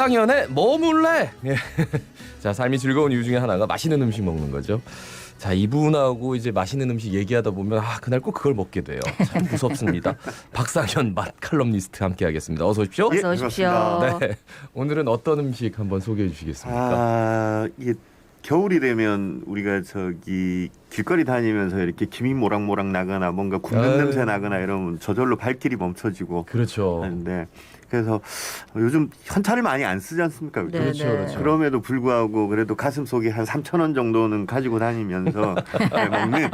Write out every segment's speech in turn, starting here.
박상현의 머물래. 예. 자, 삶이 즐거운 이유 중에 하나가 맛있는 음식 먹는 거죠. 자, 이분하고 이제 맛있는 음식 얘기하다 보면 아, 그날 꼭 그걸 먹게 돼요. 참 무섭습니다. 박상현 맛 칼럼니스트 함께 하겠습니다. 어서 오십시오. 예, 어서 오십시오. 반갑습니다. 네. 오늘은 어떤 음식 한번 소개해 주시겠습니까? 아 이게 겨울이 되면 우리가 저기 길거리 다니면서 이렇게 김이 모락모락 나거나 뭔가 굽는 아유. 냄새 나거나 이러면 저절로 발길이 멈춰지고 그렇죠. 하는데 그래서 요즘 현찰을 많이 안 쓰지 않습니까? 네, 그렇죠, 네. 그렇죠. 그럼에도 불구하고 그래도 가슴 속에 한 3천 원 정도는 가지고 다니면서 네, 먹는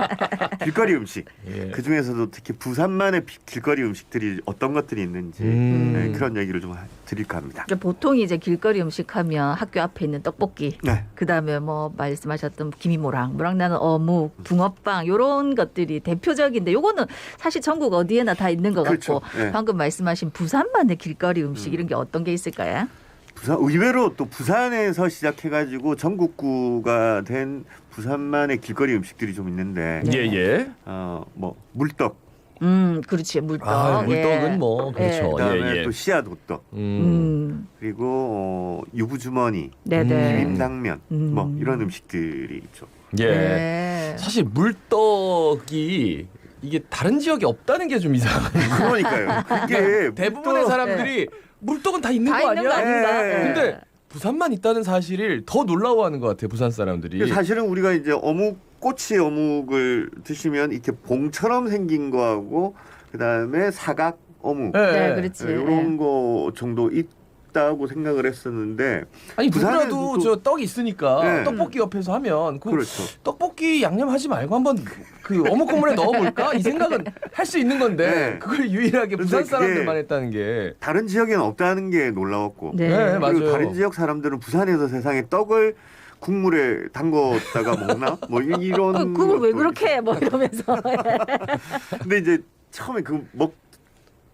길거리 음식. 예. 그 중에서도 특히 부산만의 비- 길거리 음식들이 어떤 것들이 있는지 음. 네, 그런 얘기를 좀 하- 드릴까 합니다. 이제 보통 이제 길거리 음식 하면 학교 앞에 있는 떡볶이, 네. 그다음에 뭐 말씀하셨던 김이모랑, 모랑 나는 어묵, 붕어빵 요런 것들이 대표적인데 요거는 사실 전국 어디에나 다 있는 것 그렇죠. 같고 네. 방금 말씀하신 부산만의 길거리 음식 음. 이런 게 어떤 게 있을까요? 부산 의외로 또 부산에서 시작해가지고 전국구가 된 부산만의 길거리 음식들이 좀 있는데 네. 예, 예. 어 뭐 물떡 음, 그렇지 물떡. 아, 물떡은 예. 뭐 그렇죠. 그다음에 예, 예. 또 씨앗 호떡 음. 음, 그리고 어, 유부주머니 네네. 비빔당면 음. 뭐 이런 음식들이 있죠. 예. 네. 사실 물떡이 이게 다른 지역에 없다는 게 좀 이상해요. 그러니까요. 그게 대부분의 물떡- 사람들이 물떡은 다 있는 다 거 있는 거 아니야? 아닌가? 예. 근데 부산만 있다는 사실을 더 놀라워하는 것 같아요. 부산 사람들이. 사실은 우리가 이제 어묵 꼬치 어묵을 드시면 이렇게 봉처럼 생긴 거하고 그다음에 사각 어묵 예, 네, 예. 그렇지. 이런 거 정도 있다고 생각을 했었는데 아니 부산에도 누구라도 또- 저떡 있으니까 네. 떡볶이 옆에서 하면 그 그렇죠. 떡볶이 양념하지 말고 한번 그 어묵 국물에 넣어볼까 이 생각은 할 수 있는 건데 네. 그걸 유일하게 부산 그게- 사람들만 했다는 게 다른 지역에는 없다는 게 놀라웠고 네. 네, 그리고 맞아요. 다른 지역 사람들은 부산에서 세상에 떡을 국물에 담궜다가 먹나 뭐 이- 이런 어, 그걸 왜 것도 그렇게 해? 뭐 이러면서. 근데 이제 처음에 그 먹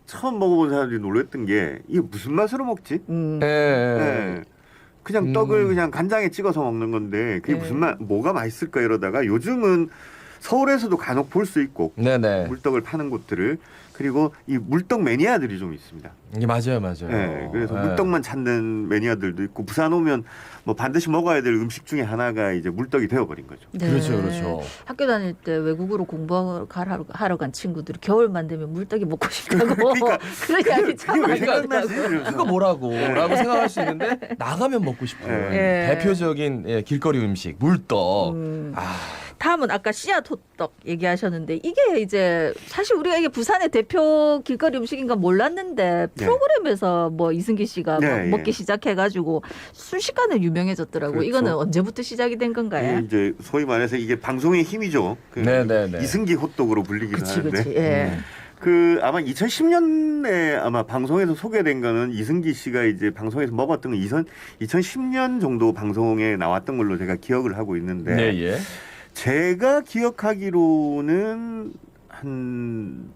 처음 먹어본 사람들이 놀랬던 게 이게 무슨 맛으로 먹지? 음. 예, 예. 네. 그냥 음. 떡을 그냥 간장에 찍어서 먹는 건데 그게 네. 무슨 맛 뭐가 맛있을까 이러다가 요즘은 서울에서도 간혹 볼 수 있고 네네. 물떡을 파는 곳들을 그리고 이 물떡 매니아들이 좀 있습니다. 이게 맞아요, 맞아요. 네, 그래서 예. 물떡만 찾는 매니아들도 있고 부산 오면 뭐 반드시 먹어야 될 음식 중에 하나가 이제 물떡이 되어버린 거죠. 네. 그렇죠, 그렇죠. 학교 다닐 때 외국으로 공부하러 간 친구들이 겨울만 되면 물떡이 먹고 싶다고 그러니까 그런 이야기 참 많이? 하더라고요. 그거 뭐라고?라고 생각할 수 있는데 나가면 먹고 싶은 네. 예. 대표적인 예, 길거리 음식 물떡. 음. 아, 다음은 아까 씨앗 호떡 얘기하셨는데 이게 이제 사실 우리가 이게 부산의 대표 길거리 음식인 건 몰랐는데 네. 프로그램에서 뭐 이승기 씨가 네, 막 예. 먹기 시작해가지고 순식간에 유명해졌더라고. 그렇죠. 이거는 언제부터 시작이 된 건가요? 이게 이제 소위 말해서 이게 방송의 힘이죠. 그 네, 네, 네. 이승기 호떡으로 불리기도 그치 하는데 그치. 예. 그 아마 2010년에 아마 방송에서 소개된 거는 이승기 씨가 이제 방송에서 먹었던 건 2000, 2010년 정도 방송에 나왔던 걸로 제가 기억을 하고 있는데 네, 예. 제가 기억하기로는 한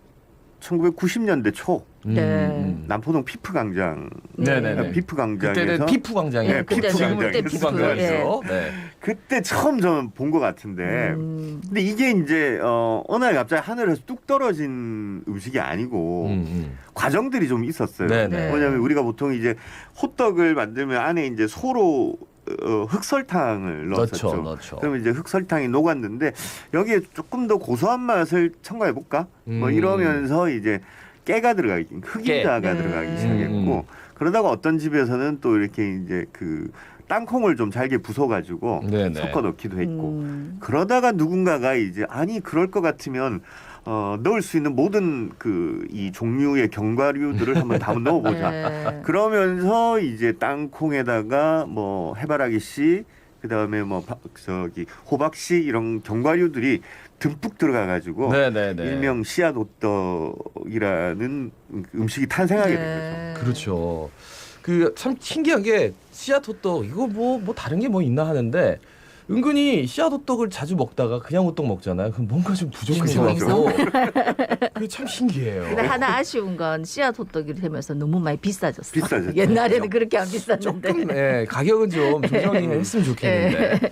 1990년대 초 네. 남포동 피프 광장 네, 네, 네. 피프 광장에서 그때는 피프 광장이에요. 네, 그때 피프 지금은 광장이었어요. 피프 광장에서. 네. 그때 처음 저는 본 것 같은데 음. 근데 이게 이제 어 어느 날 갑자기 하늘에서 뚝 떨어진 음식이 아니고 음, 음. 과정들이 좀 있었어요. 네, 네. 네. 왜냐하면 우리가 보통 이제 호떡을 만들면 안에 이제 소로 어, 흑설탕을 넣었었죠. 넣죠, 넣죠. 그러면 이제 흑설탕이 녹았는데 여기에 조금 더 고소한 맛을 첨가해 볼까? 뭐 음. 이러면서 이제 깨가 들어가기, 흑임자가 깨. 네. 들어가기 시작했고 음. 그러다가 어떤 집에서는 또 이렇게 이제 그 땅콩을 좀 잘게 부숴가지고 네, 네. 섞어 넣기도 했고 음. 그러다가 누군가가 이제 아니 그럴 것 같으면 어, 넣을 수 있는 모든 그 이 종류의 견과류들을 한번 다 넣어보자. 네. 그러면서 이제 땅콩에다가 뭐 해바라기 씨, 그 다음에 뭐 바- 저기 호박 씨 이런 견과류들이 듬뿍 들어가가지고 네, 네, 네. 일명 씨앗 호떡이라는 음식이 탄생하게 된 네. 그렇죠. 그 참 신기한 게 씨앗 호떡 이거 뭐뭐 다른 게 뭐 있나 하는데 은근히 씨앗 호떡을 자주 먹다가 그냥 호떡 먹잖아요. 그럼 뭔가 좀 부족한 것. 같고. 그게 참 신기해요. 근데 하나 아쉬운 건 씨앗 호떡이 되면서 너무 많이 비싸졌어. 비싸졌죠. 옛날에는 그렇게 안 비쌌는데. 조금 예, 가격은 좀 조정이 했으면 좋겠는데.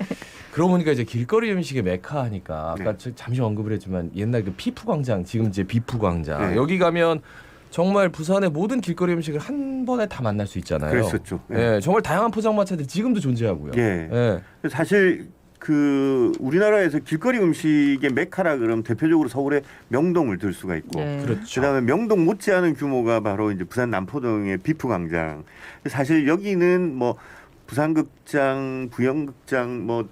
그러고 보니까 이제 길거리 음식의 메카 하니까 아까 네. 저 잠시 언급을 했지만 옛날 그 피프 광장 지금 이제 비프 광장 네. 여기 가면 정말 부산의 모든 길거리 음식을 한 번에 다 만날 수 있잖아요. 그랬었죠. 예. 예, 정말 다양한 포장마차들 지금도 존재하고요. 예. 예. 사실 그 우리나라에서 길거리 음식의 메카라 그러면 대표적으로 서울의 명동을 들 수가 있고 네. 그렇죠. 그다음에 명동 못지않은 규모가 바로 이제 부산 남포동의 비프 광장. 사실 여기는 뭐 부산극장, 부영극장, 뭐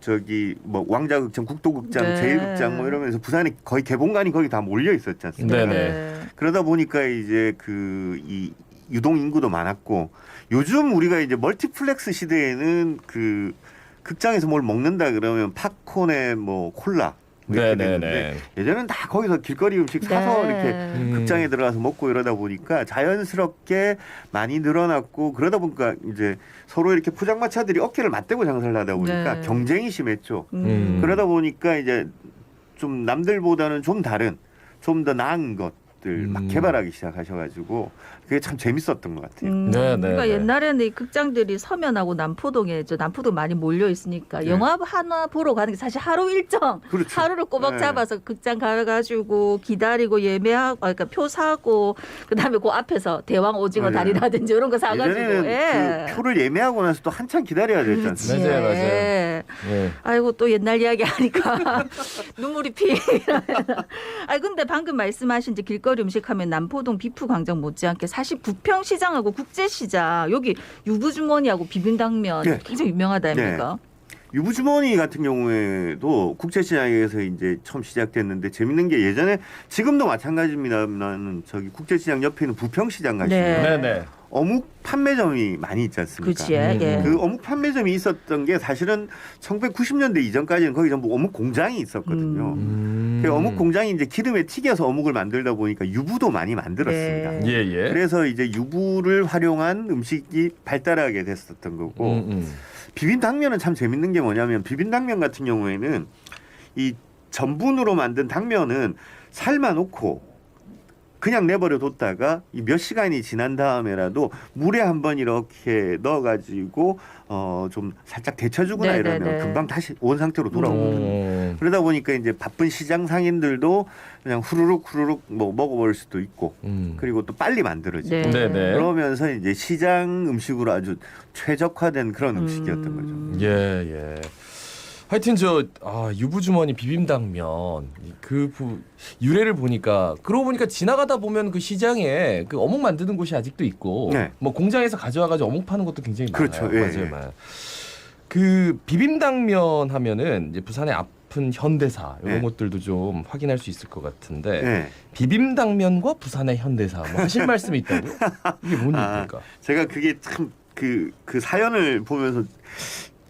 저기 뭐 왕자극장, 국도극장, 네. 제일극장 뭐 이러면서 부산에 거의 개봉관이 거기 다 몰려 있었지 않습니까? 네네. 그러다 보니까 이제 그 이 유동 인구도 많았고 요즘 우리가 이제 멀티플렉스 시대에는 그 극장에서 뭘 먹는다 그러면 팝콘에 뭐 콜라 뭐 이렇게 됐는데 네네네. 예전엔 다 거기서 길거리 음식 사서 네. 이렇게 음. 극장에 들어가서 먹고 이러다 보니까 자연스럽게 많이 늘어났고 그러다 보니까 이제 서로 이렇게 포장마차들이 어깨를 맞대고 장사를 하다 보니까 네. 경쟁이 심했죠. 음. 그러다 보니까 이제 좀 남들보다는 좀 다른 좀 더 나은 것들 막 음. 개발하기 시작하셔가지고 그게 참 재밌었던 것 같아요. 음, 네, 네, 그러니까 네. 옛날에는 이 극장들이 서면하고 남포동에 저 남포동 많이 몰려 있으니까 네. 영화 하나 보러 가는 게 사실 하루 일정 그렇죠. 하루를 꼬박 네. 잡아서 극장 가가지고 기다리고 예매하고 아, 그러니까 표 사고 그다음에 그 앞에서 대왕 오징어 네. 다리라든지 이런 거 사가지고 예전에는 예. 그 표를 예매하고 나서 또 한참 기다려야 그렇지. 않습니까? 맞아요, 맞아요. 예. 예. 아이고 또 옛날 이야기 하니까 눈물이 피. 아 근데 방금 말씀하신 이제 길거리 음식하면 남포동 비프 광장 못지않게 사실 부평 시장하고 국제 시장 여기 유부주머니하고 비빔당면 네. 굉장히 유명하다 아닙니까? 유부주머니 같은 경우에도 국제시장에서 이제 처음 시작됐는데 재밌는 게 예전에 지금도 마찬가지입니다만 저기 국제시장 옆에 있는 부평시장 가시면 네. 네네. 어묵 판매점이 많이 있지 않습니까? 그렇지. 예. 음. 그 어묵 판매점이 있었던 게 사실은 1990년대 이전까지는 거기 전부 어묵 공장이 있었거든요. 음. 그 어묵 공장이 이제 기름에 튀겨서 어묵을 만들다 보니까 유부도 많이 만들었습니다. 네. 예, 예. 그래서 이제 유부를 활용한 음식이 발달하게 됐었던 거고 음, 음. 비빔당면은 참 재밌는 게 뭐냐면 비빔당면 같은 경우에는 이 전분으로 만든 당면은 삶아 놓고 그냥 내버려 뒀다가 이몇 시간이 지난 다음에라도 물에 한번 이렇게 넣어가지고 어 좀 살짝 데쳐주거나 네네네. 이러면 금방 다시 온 상태로 돌아오거든요. 음. 그러다 보니까 이제 바쁜 시장 상인들도 그냥 후루룩 후루룩 뭐 먹어볼 수도 있고 음. 그리고 또 빨리 만들어지고 네. 네네. 그러면서 이제 시장 음식으로 아주 최적화된 그런 음식이었던 거죠. 음. 예, 예. 하여튼 저 아, 유부주머니 비빔당면 그 부, 유래를 보니까 그러고 보니까 지나가다 보면 그 시장에 그 어묵 만드는 곳이 아직도 있고 네. 뭐 공장에서 가져와가지고 어묵 파는 것도 굉장히 많아요. 그렇죠. 예, 맞아요, 예. 맞아요. 그 비빔당면 하면은 이제 부산의 아픈 현대사 이런 네. 것들도 좀 확인할 수 있을 것 같은데 네. 비빔당면과 부산의 현대사 뭐 하실 말씀이 있다고요? 이게 뭔 아. 얘기입니까? 제가 그게 참 그 그 사연을 보면서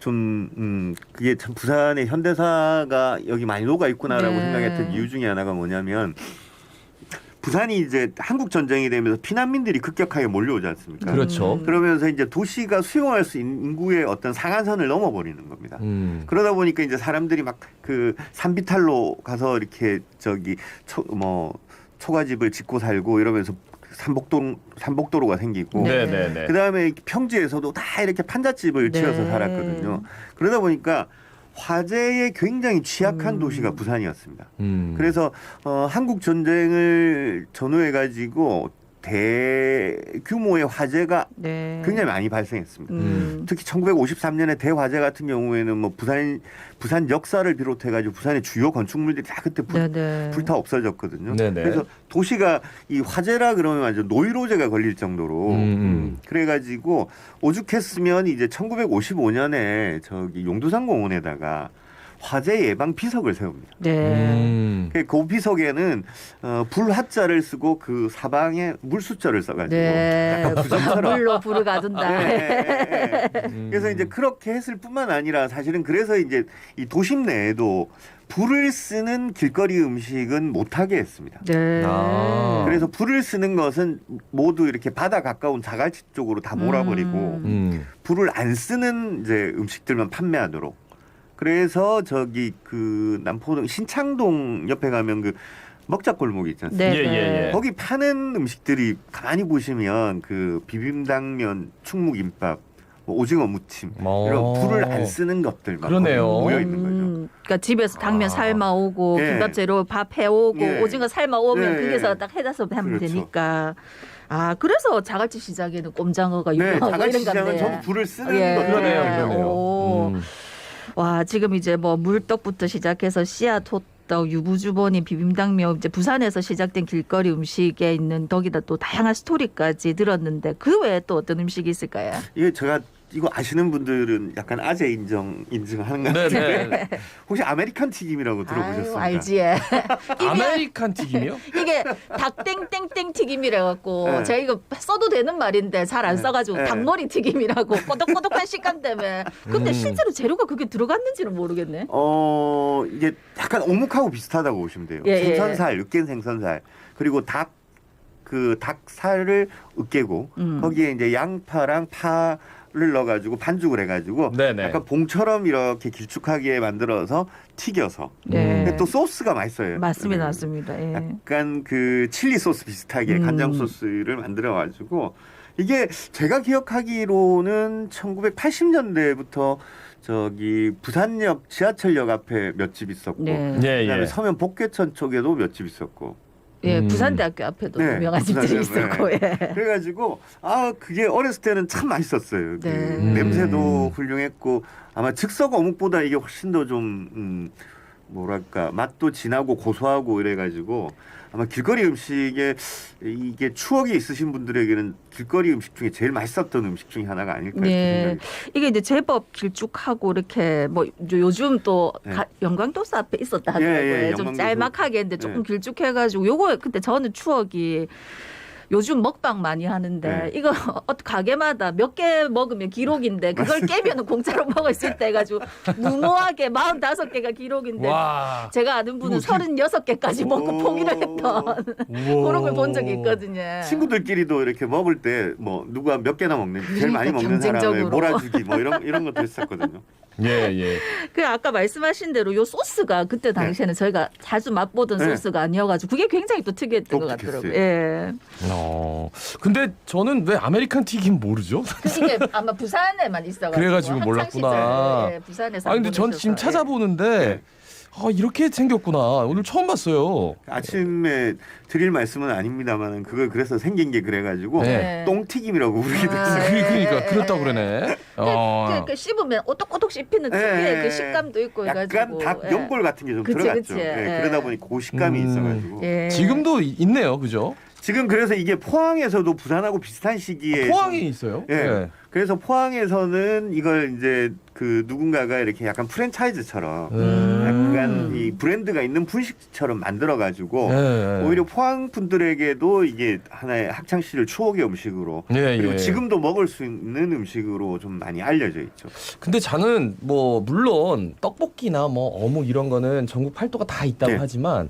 좀 음, 그게 참 부산의 현대사가 여기 많이 녹아 있구나라고 네. 생각했던 이유 중에 하나가 뭐냐면 부산이 이제 한국 전쟁이 되면서 피난민들이 급격하게 몰려오지 않습니까? 그렇죠. 음. 그러면서 이제 도시가 수용할 수 있는 인구의 어떤 상한선을 넘어 버리는 겁니다. 음. 그러다 보니까 이제 사람들이 막 그 산비탈로 가서 이렇게 저기 초, 뭐 초가집을 짓고 살고 이러면서 삼복도 삼복도로가 생기고 네. 네, 네, 네. 그다음에 평지에서도 다 이렇게 판잣집을 네. 지어서 살았거든요. 그러다 보니까 화재에 굉장히 취약한 음. 도시가 부산이었습니다. 음. 그래서 어, 한국 전쟁을 전후해 가지고 대규모의 화재가 네. 굉장히 많이 발생했습니다. 음. 특히 1953년에 대화재 같은 경우에는 뭐 부산 부산 역사를 비롯해 가지고 부산의 주요 건축물들이 다 그때 불, 네네. 불타 없어졌거든요. 네네. 그래서 도시가 이 화재라 그러면 완전 노이로제가 걸릴 정도로 음, 음. 음, 그래 가지고 오죽했으면 이제 1955년에 저기 용두산 공원에다가 화재 예방 비석을 세웁니다. 네. 음. 그- 그 비석에는 어, 불화자를 쓰고 그 사방에 물숫자를 써가지고 네. 약간 부적처럼 물로 불을 가둔다. 예, 예, 예. 음. 그래서 이제 그렇게 했을 뿐만 아니라 사실은 그래서 이제 이 도심 내에도 불을 쓰는 길거리 음식은 못하게 했습니다. 네. 아. 그래서 불을 쓰는 것은 모두 이렇게 바다 가까운 자갈치 쪽으로 다 몰아버리고 음. 음. 불을 안 쓰는 이제 음식들만 판매하도록. 그래서 저기 그 남포동 신창동 옆에 가면 그 먹자 골목이 있지 않습니까? 네. 예, 예, 예. 거기 파는 음식들이 가만히 보시면 그 비빔당면, 충무김밥, 뭐 오징어 무침 어. 이런 불을 안 쓰는 것들만 그러네요. 모여 있는 거죠. 음. 그러니까 집에서 당면 아. 삶아 오고 예. 김밥 재료 밥 해 오고 예. 오징어 삶아 오면 예, 거기서 예. 딱 해서 하면 그렇죠. 되니까. 아 그래서 자갈치 시장에는 꼼장어가 네, 유명하고 자갈치 이런 건데. 시장은 전부 불을 쓰는 예. 거죠. 그러네요, 네. 그러네요. 오. 음. 와 지금 이제 뭐 물떡부터 시작해서 씨앗 호 떡 유부주버니 비빔당면 이제 부산에서 시작된 길거리 음식에 있는 덕이다 또 다양한 스토리까지 들었는데 그 외에 또 어떤 음식이 있을까요? 이게 제가 이거 아시는 분들은 약간 아재 인정 인증하는 것 네, 같은데 네. 혹시 아메리칸 튀김이라고 들어보셨습니까? 아유, 알지. 예. 아메리칸 튀김이요? 이게 닭땡땡땡 튀김이라 갖고 네. 제가 이거 써도 되는 말인데 잘 안 네. 써가지고 네. 닭머리 튀김이라고 꼬독꼬독한 식감 때문에 근데 음. 실제로 재료가 그게 들어갔는지는 모르겠네. 어 이게 약간 어묵하고 비슷하다고 보시면 돼요. 예, 예. 생선살, 으깬 생선살 그리고 닭 그 닭살을 으깨고 음. 거기에 이제 양파랑 파 를 넣어가지고 반죽을 해가지고 네네. 약간 봉처럼 이렇게 길쭉하게 만들어서 튀겨서 네. 근데 또 소스가 맛있어요. 맞습니다, 네. 맞습니다. 예. 약간 그 칠리 소스 비슷하게 음. 간장 소스를 만들어 가지고 이게 제가 기억하기로는 1980년대부터 저기 부산역 지하철역 앞에 몇 집 있었고 네. 예, 그다음에 예. 서면 복개천 쪽에도 몇 집 있었고 예, 음. 부산대학교 앞에도 네, 유명한 집들이 부산대학교, 있었고, 예. 그래가지고 아 그게 어렸을 때는 참 맛있었어요. 그 네. 냄새도 음. 훌륭했고 아마 즉석 어묵보다 이게 훨씬 더좀 음, 뭐랄까 맛도 진하고 고소하고 이래가지고 아마 길거리 음식에 이게 추억이 있으신 분들에게는 길거리 음식 중에 제일 맛있었던 음식 중에 하나가 아닐까 네. 이게 이제 제법 길쭉하고 이렇게 뭐 요- 요즘 또 네. 가- 영광도스 앞에 있었다 하더라고요. 예, 예, 좀 영광도스. 짤막하게 했는데 조금 네. 길쭉해가지고 요거 그때 저는 추억이 요즘 먹방 많이 하는데 네. 이거 어 가게마다 몇 개 먹으면 기록인데 그걸 깨면 공짜로 먹을 수 있다 해가지고 무모하게 45개가 기록인데 와. 제가 아는 분은 어떻게- 36개까지 먹고 오. 포기를 했던 그런 걸 본 적이 있거든요. 친구들끼리도 이렇게 먹을 때 뭐 누가 몇 개나 먹는지 제일 많이 먹는 사람을 경쟁적으로. 몰아주기 뭐 이런 이런 것도 했었거든요. 예, 예. 그 아까 말씀하신 대로 요 소스가 그때 당시에는 저희가 자주 맛보던 네. 소스가 아니어가지고 그게 굉장히 또 특이했던 것 독특했어요. 같더라고요. 예. 어. 근데 저는 왜 아메리칸 튀김 모르죠? 이게 아마 부산에만 있어가지고 그래가지고 몰랐구나. 예, 부산에서 아 근데 안전 지금 예. 찾아보는데 아 이렇게 생겼구나. 오늘 처음 봤어요. 아침에 드릴 말씀은 아닙니다만 그걸 그래서 생긴 게 그래가지고 네. 똥튀김이라고 부르기도 아, 했어요. 그, 그러니까 예, 그렇다 고 예. 그러네. 그, 어. 그, 그 씹으면 오똑오똑 씹히는 예, 특유의 예, 그 식감도 있고 해가지고 약간 닭 예. 연골 같은 게 좀 그치, 들어갔죠. 그치. 예, 예. 그러다 보니 그 식감이 음. 있어가지고 예. 지금도 이- 있네요, 그죠? 지금 그래서 이게 포항에서도 부산하고 비슷한 시기에 포항이 좀- 있어요. 예. 예. 그래서 포항에서는 이걸 이제 그 누군가가 이렇게 약간 프랜차이즈처럼 음. 약간 이 브랜드가 있는 분식처럼 만들어 가지고 예. 오히려 포항 분들에게도 이게 하나의 학창 시절 추억의 음식으로 예, 그리고 예. 지금도 먹을 수 있는 음식으로 좀 많이 알려져 있죠. 근데 저는 뭐 물론 떡볶이나 뭐 어묵 이런 거는 전국 팔도가 다 있다고 네. 하지만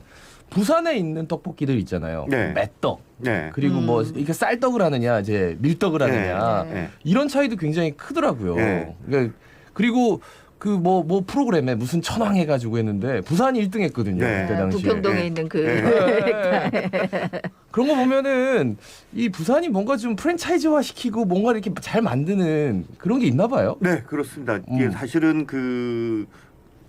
부산에 있는 떡볶이들 있잖아요. 네. 맷떡 네. 그리고 음. 뭐 이게 쌀떡을 하느냐 이제 밀떡을 하느냐 네. 네. 이런 차이도 굉장히 크더라고요. 네. 그러니까 그리고 그 뭐 뭐 프로그램에 무슨 천왕 해가지고 했는데 부산이 1등 했거든요 네. 그때 당시에. 부평동에 네. 있는 그 네. 네. 그런 거 보면은 이 부산이 뭔가 좀 프랜차이즈화 시키고 뭔가 이렇게 잘 만드는 그런 게 있나 봐요. 네, 그렇습니다. 이게 음. 사실은 그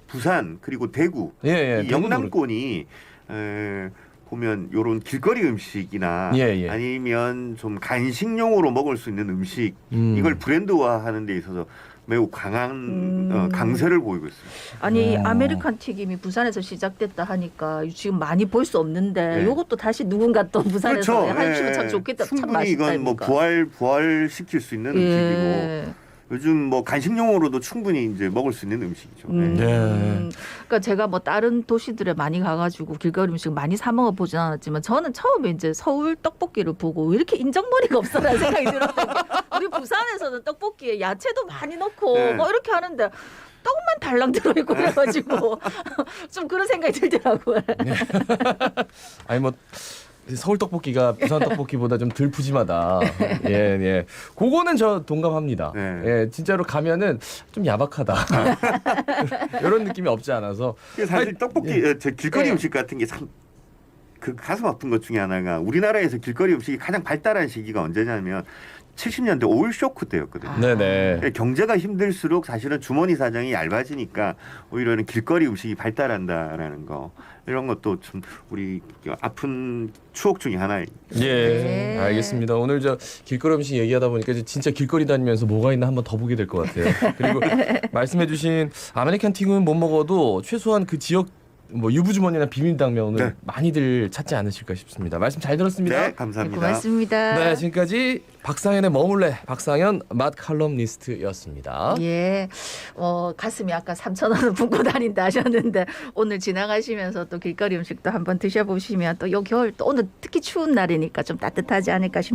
부산 그리고 대구 예, 예. 이 대구도 영남권이 에, 보면 요런 길거리 음식이나 예, 예. 아니면 좀 간식용으로 먹을 수 있는 음식 음. 이걸 브랜드화하는 데 있어서 매우 강한 음. 어, 강세를 보이고 있습니다. 아니 어. 아메리칸 튀김이 부산에서 시작됐다 하니까 지금 많이 볼 수 없는데 네. 요것도 다시 누군가 또 부산에서 해주면 참 좋겠다 참 충분히 맛있다 이건 뭐. 부활 부활 시킬 수 있는 음식이고 예. 요즘 뭐 간식용으로도 충분히 이제 먹을 수 있는 음식이죠. 음, 네. 네. 그러니까 제가 뭐 다른 도시들에 많이 가가지고 길거리 음식 많이 사 먹어 보진 않았지만 저는 처음에 이제 서울 떡볶이를 보고 왜 이렇게 인정머리가 없어라는 생각이 들었어요. 우리 부산에서는 떡볶이에 야채도 많이 넣고 네. 뭐 이렇게 하는데 떡만 달랑 들어있고 그래가지고 좀 그런 생각이 들더라고요. 아니 뭐 서울 떡볶이가 부산 떡볶이보다 좀 덜 푸짐하다. 예, 예. 그거는 저 동감합니다. 네. 예, 진짜로 가면은 좀 야박하다. 이런 느낌이 없지 않아서. 이게 사실 떡볶이 어, 저 길거리 네. 음식 같은 게 참 그 가슴 아픈 것 중에 하나가 우리나라에서 길거리 음식이 가장 발달한 시기가 언제냐면 70년대 오일 쇼크 때였거든요. 아. 네네. 경제가 힘들수록 사실은 주머니 사정이 얇아지니까 오히려 는 길거리 음식이 발달한다라는 거 이런 것도 좀 우리 아픈 추억 중에 하나예요. 예, 네. 알겠습니다. 오늘 저 길거리 음식 얘기하다 보니까 진짜 길거리 다니면서 뭐가 있나 한번 더 보게 될 것 같아요. 그리고 말씀해주신 아메리칸 튀김은 못 먹어도 최소한 그 지역 뭐 유부주머니나 비빔당면을 네. 많이들 찾지 않으실까 싶습니다. 말씀 잘 들었습니다. 네, 네, 감사합니다. 고맙습니다. 네, 지금까지 박상현의 머물래 박상현 맛 칼럼니스트였습니다. 예, 어, 가슴이 아까 3천 원을 붓고 다닌다 하셨는데 오늘 지나가시면서 또 길거리 음식도 한번 드셔보시면 또 요 겨울 또 오늘 특히 추운 날이니까 좀 따뜻하지 않을까 싶네요.